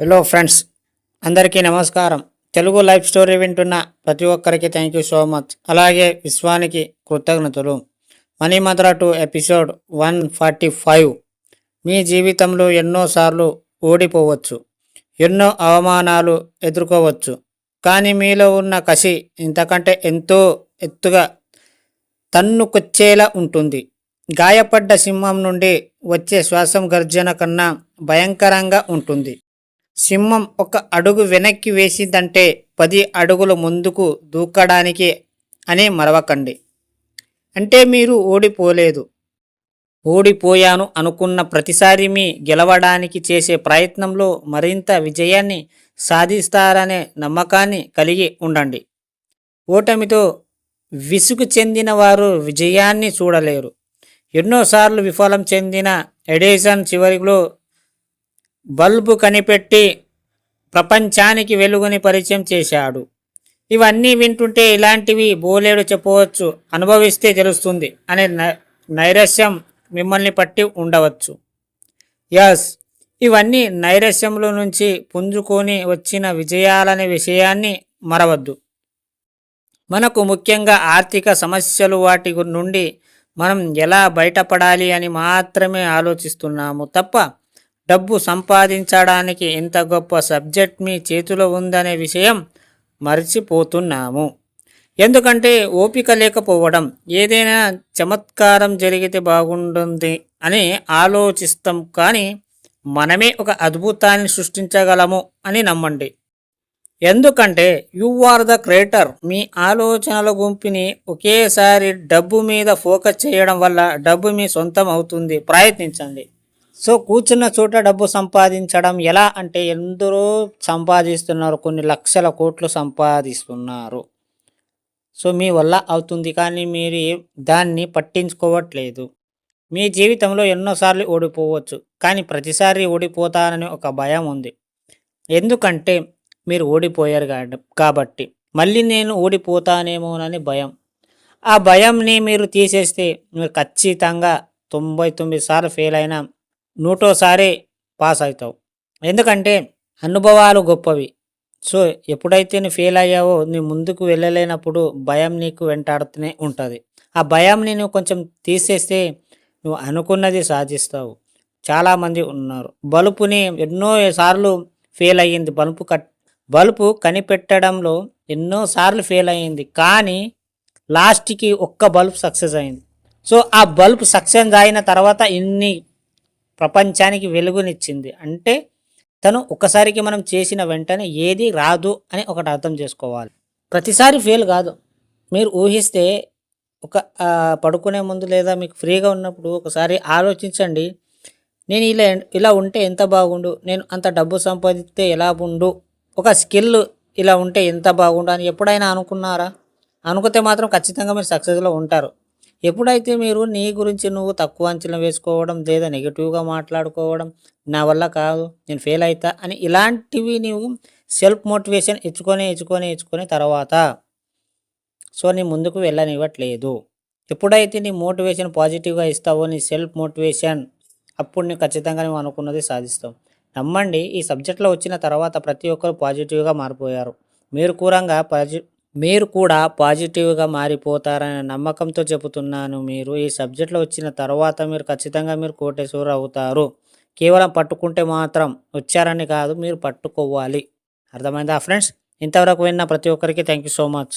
Hello friends అందరికీ నమస్కారం. Telugu life story వింటున్న ప్రతి ఒక్కరికి థ్యాంక్ యూ సో మచ్ అలాగే విశ్వానికి కృతజ్ఞతలు. Money Mudra two episode one forty five. మీ జీవితంలో ఎన్నోసార్లు ఓడిపోవచ్చు. ఎన్నో అవమానాలు ఎదుర్కోవచ్చు. కానీ మీలో ఉన్న కసి ఇంతకంటే ఎంతో ఎత్తుగా తన్నుకొచ్చేలా ఉంటుంది. గాయపడ్డ సింహం నుండి వచ్చే శ్వాసం గర్జన కన్నా భయంకరంగా ఉంటుంది. సింహం ఒక అడుగు వెనక్కి వేసిందంటే పది అడుగులు ముందుకు దూకడానికి అని మరవకండి. అంటే మీరు ఓడిపోలేదు. ఓడిపోయాను అనుకున్న ప్రతిసారి మీ గెలవడానికి చేసే ప్రయత్నంలో మరింత విజయాన్ని సాధిస్తారనే నమ్మకాన్ని కలిగి ఉండండి. ఓటమితో విసుగు చెందిన వారు విజయాన్ని చూడలేరు. ఎన్నోసార్లు విఫలం చెందిన ఎడేషన్ చివరిలో బల్బు కనిపెట్టి ప్రపంచానికి వెలుగుని పరిచయం చేశాడు. ఇవన్నీ వింటుంటే ఇలాంటివి బోలేడు చెప్పవచ్చు అనుభవిస్తే తెలుస్తుంది అనే నై- నైరస్యం మిమ్మల్ని పట్టి ఉండవచ్చు. యస్ ఇవన్నీ నైరస్యంలో నుంచి పుంజుకొని వచ్చిన విజయాలనే విషయాన్ని మరవద్దు. మనకు ముఖ్యంగా ఆర్థిక సమస్యలు వాటి నుండి మనం ఎలా బయటపడాలి అని మాత్రమే ఆలోచిస్తున్నాము తప్ప డబ్బు సంపాదించడానికి ఇంత గొప్ప సబ్జెక్ట్ మీ చేతిలో ఉందనే విషయం మర్చిపోతున్నాము. ఎందుకంటే ఓపిక లేకపోవడం ఏదైనా చమత్కారం జరిగితే బాగుంటుంది అని ఆలోచిస్తాం కానీ మనమే ఒక అద్భుతాన్ని సృష్టించగలము అని నమ్మండి. ఎందుకంటే యు ఆర్ ద క్రియేటర్. మీ ఆలోచనల గుంపుని ఒకేసారి డబ్బు మీద ఫోకస్ చేయడం వల్ల డబ్బు మీ సొంతం అవుతుంది. ప్రయత్నించండి. సో కూర్చున్న చోట డబ్బు సంపాదించడం ఎలా అంటే ఎందరో సంపాదిస్తున్నారు కొన్ని లక్షల కోట్లు సంపాదిస్తున్నారు. సో మీ వల్ల అవుతుంది కానీ మీరు దాన్ని పట్టించుకోవట్లేదు. మీ జీవితంలో ఎన్నోసార్లు ఓడిపోవచ్చు కానీ ప్రతిసారి ఓడిపోతానని ఒక భయం ఉంది. ఎందుకంటే మీరు ఓడిపోయారు కాబట్టి మళ్ళీ నేను ఓడిపోతానేమోనని భయం. ఆ భయంని మీరు తీసేస్తే మీరు ఖచ్చితంగా తొంభై తొమ్మిది సార్లు ఫెయిల్ అయినా నూటోసారి పాస్ అవుతావు ఎందుకంటే అనుభవాలు గొప్పవి. సో ఎప్పుడైతే నువ్వు ఫెయిల్ అయ్యావో నువ్వు ముందుకు వెళ్ళలేనప్పుడు భయం నీకు వెంటాడుతూనే ఉంటుంది. ఆ భయంని నువ్వు కొంచెం తీసేస్తే నువ్వు అనుకున్నది సాధిస్తావు. చాలామంది ఉన్నారు. బలుపుని ఎన్నో సార్లు ఫెయిల్ అయ్యింది. బలుపు కట్ బలుపు కనిపెట్టడంలో ఎన్నో సార్లు ఫెయిల్ అయ్యింది. కానీ లాస్ట్కి ఒక్క బల్బ్ సక్సెస్ అయింది. సో ఆ బల్బ్ సక్సెస్ అయిన తర్వాత ఇన్ని ప్రపంచానికి వెలుగునిచ్చింది. అంటే తను ఒకసారికి మనం చేసిన వెంటనే ఏది రాదు అని ఒకటి అర్థం చేసుకోవాలి. ప్రతిసారి ఫెయిల్ కాదు. మీరు ఊహిస్తే ఒక పడుకునే ముందు లేదా మీకు ఫ్రీగా ఉన్నప్పుడు ఒకసారి ఆలోచించండి. నేను ఇలా ఇలా ఉంటే ఎంత బాగుండు? నేను అంత డబ్బు సంపాదిస్తే ఎలా ఉండు? ఒక స్కిల్ ఇలా ఉంటే ఎంత బాగుండు అని ఎప్పుడైనా అనుకున్నారా? అనుకుంటే మాత్రం ఖచ్చితంగా మీరు సక్సెస్లో ఉంటారు. ఎప్పుడైతే మీరు నీ గురించి నువ్వు తక్కువ అంచనా వేసుకోవడం లేదా నెగిటివ్గా మాట్లాడుకోవడం నా వల్ల కాదు నేను ఫెయిల్ అవుతా అని ఇలాంటివి నీవు సెల్ఫ్ మోటివేషన్ ఇచ్చుకొని ఇచ్చుకొని ఇచ్చుకొని తర్వాత సో నీ ముందుకు వెళ్ళనివ్వట్లేదు. ఎప్పుడైతే నీ మోటివేషన్ పాజిటివ్గా ఇస్తావో నీ సెల్ఫ్ మోటివేషన్ అప్పుడు నువ్వు ఖచ్చితంగా నువ్వు అనుకున్నది సాధిస్తావు. నమ్మండి ఈ సబ్జెక్ట్లో వచ్చిన తర్వాత ప్రతి ఒక్కరు పాజిటివ్గా మారిపోయారు. మీరు కూరంగా పాజి మీరు కూడా పాజిటివ్గా మారిపోతారనే నమ్మకంతో చెబుతున్నాను మీరు. ఈ సబ్జెక్ట్లో వచ్చిన తర్వాత మీరు ఖచ్చితంగా మీరు కోటేశ్వరు అవుతారు. కేవలం పట్టుకుంటే మాత్రం వచ్చారని కాదు మీరు పట్టుకోవాలి. అర్థమైందా ఫ్రెండ్స్? ఇంతవరకు విన్న ప్రతి ఒక్కరికి థ్యాంక్ యూ సో మచ్.